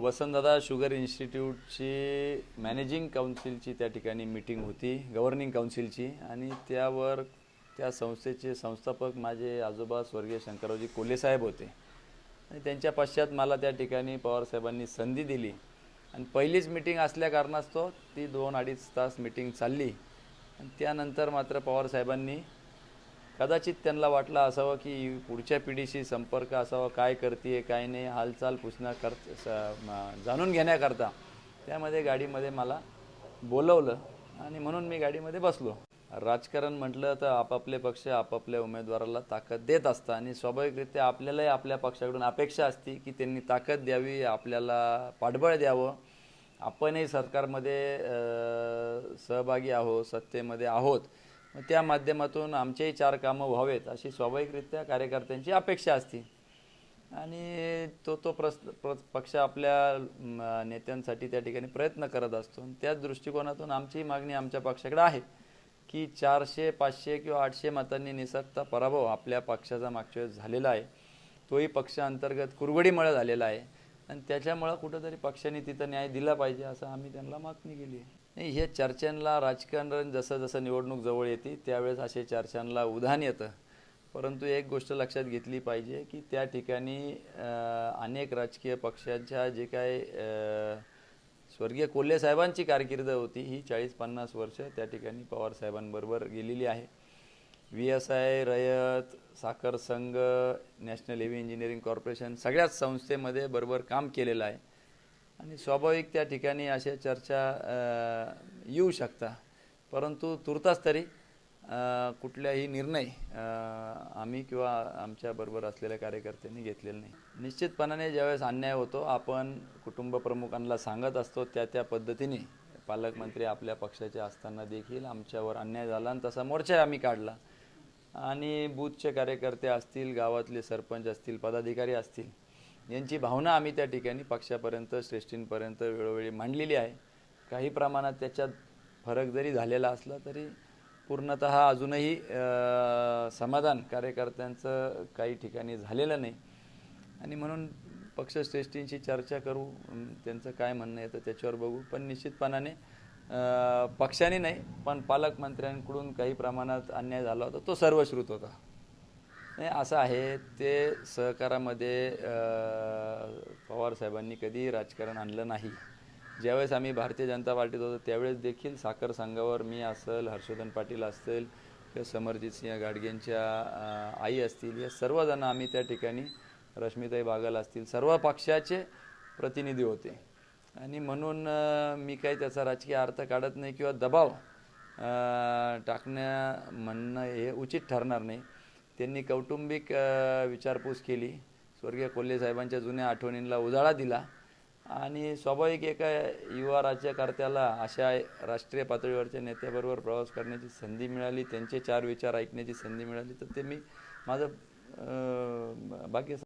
Vasantdada sugar इन्स्टिट्यूटची managing काउन्सिलची त्या ठिकाणी मीटिंग होती गव्हर्निंग काउन्सिलची. आणि त्यावर त्या संस्थेचे संस्थापक माझे आजोबा स्वर्गीय शंकररावजी कोलेसाहेब होते. आणि त्यांच्या पश्चात मला त्या ठिकाणी पवारसाहेबांनी संधी दिली. आणि पहिलीच मिटिंग असल्या कारणास्तव ती दोन अडीच तास मिटिंग चालली. आणि त्यानंतर मात्र पवारसाहेबांनी कदाचित त्यांना वाटलं असावं की पुढच्या पिढीशी संपर्क असावा काय करते काय नाही हालचाल पुसण्या कर स- जाणून घेण्याकरता. त्यामध्ये गाडीमध्ये मला बोलवलं आणि म्हणून मी गाडीमध्ये बसलो. राजकारण म्हटलं तर आपापले पक्ष आपापल्या उमेदवाराला ताकद देत असतात आणि स्वाभाविकरित्या आपल्यालाही आपल्या पक्षाकडून अपेक्षा असते की त्यांनी ताकद द्यावी आपल्याला पाठबळ द्यावं. आपणही सरकारमध्ये सहभागी आहोत सत्तेमध्ये आहोत. मग त्या माध्यमातून आमचेही चार कामं व्हावेत अशी स्वाभाविकरित्या कार्यकर्त्यांची अपेक्षा असते. आणि तो तो प्रस प्र- पक्ष आपल्या नेत्यांसाठी त्या ठिकाणी प्रयत्न करत असतो. आणि त्याच दृष्टिकोनातून आमचीही मागणी आमच्या पक्षाकडे आहे की चारशे पाचशे किंवा आठशे मतांनी निसटता पराभव आपल्या पक्षाचा मागच्या वेळेस झालेला आहे. तोही पक्षांतर्गत कुरगडीमुळे झालेला आहे. आणि त्याच्यामुळं कुठंतरी पक्षाने तिथं न्याय दिला पाहिजे असं आम्ही त्यांना मागणी केली आहे. नाही हे चर्चांना राजकारण जसं जसं निवडणूक जवळ येते त्यावेळेस असे चर्चांना उधाण येतं. परंतु एक गोष्ट लक्षात घेतली पाहिजे की त्या ठिकाणी अनेक राजकीय पक्षांच्या जे काय स्वर्गीय कोल्हे साहेबांची कारकीर्द होती ही चाळीस पन्नास वर्ष त्या ठिकाणी पवार साहेबांबरोबर गेलेली आहे. व्ही एस आय रयत साखर संघ नॅशनल हेवी इंजिनिअरिंग कॉर्पोरेशन सगळ्याच संस्थेमध्ये बरोबर काम केलेलं आहे. आणि स्वाभाविक त्या ठिकाणी अशा चर्चा येऊ शकता. परंतु तुर्तास तरी कुठल्याही निर्णय आम्ही किंवा आमच्याबरोबर असलेल्या कार्यकर्त्यांनी घेतलेला नाही. निश्चितपणाने ज्यावेळेस अन्याय होतो आपण कुटुंब प्रमुखांना सांगत असतो त्या त्या पद्धतीने पालकमंत्री आपल्या पक्षाचे असताना देखील आमच्यावर अन्याय झाला आणि तसा मोर्चा आम्ही काढला. आणि बूथचे कार्यकर्ते असतील गावातले सरपंच असतील पदाधिकारी असतील यांची भावना आम्ही त्या ठिकाणी पक्षापर्यंत श्रेष्ठींपर्यंत वेळोवेळी मांडलेली आहे. काही प्रमाणात त्याच्यात फरक जरी झालेला असला तरी पूर्णत अजूनही समाधान कार्यकर्त्यांचं काही ठिकाणी झालेलं नाही. आणि म्हणून पक्षश्रेष्ठींशी चर्चा करू त्यांचं काय म्हणणं येतं त्याच्यावर बघू. पण निश्चितपणाने पक्षाने नाही पण पालकमंत्र्यांकडून काही प्रमाणात अन्याय झाला होता तो सर्वश्रुत होता. नाही असं आहे ते सहकारामध्ये पवार साहेबांनी कधी राजकारण आणलं नाही. ज्यावेळेस आम्ही भारतीय जनता पार्टीत होतो त्यावेळेस देखील साखर संघावर मी असेल हर्षवर्धन पाटील असतील किंवा समरजित सिंह गाडगेंच्या आई असतील या सर्वजण आम्ही त्या ठिकाणी रश्मिताई बागल असतील सर्व पक्षाचे प्रतिनिधी होते. आणि म्हणून मी काही त्याचा राजकीय अर्थ काढत नाही किंवा दबाव टाकण्या म्हणणं हे उचित ठरणार नाही. त्यांनी कौटुंबिक विचारपूस केली. स्वर्गीय कोल्हे साहेबांच्या जुन्या आठवणींना उजाळा दिला. आणि स्वाभाविक एका युवा राज्यकर्त्याला अशा राष्ट्रीय पातळीवरच्या नेत्याबरोबर प्रवास करण्याची संधी मिळाली. त्यांचे चार विचार ऐकण्याची संधी मिळाली. तर ते मी माझं बाकी भाग्य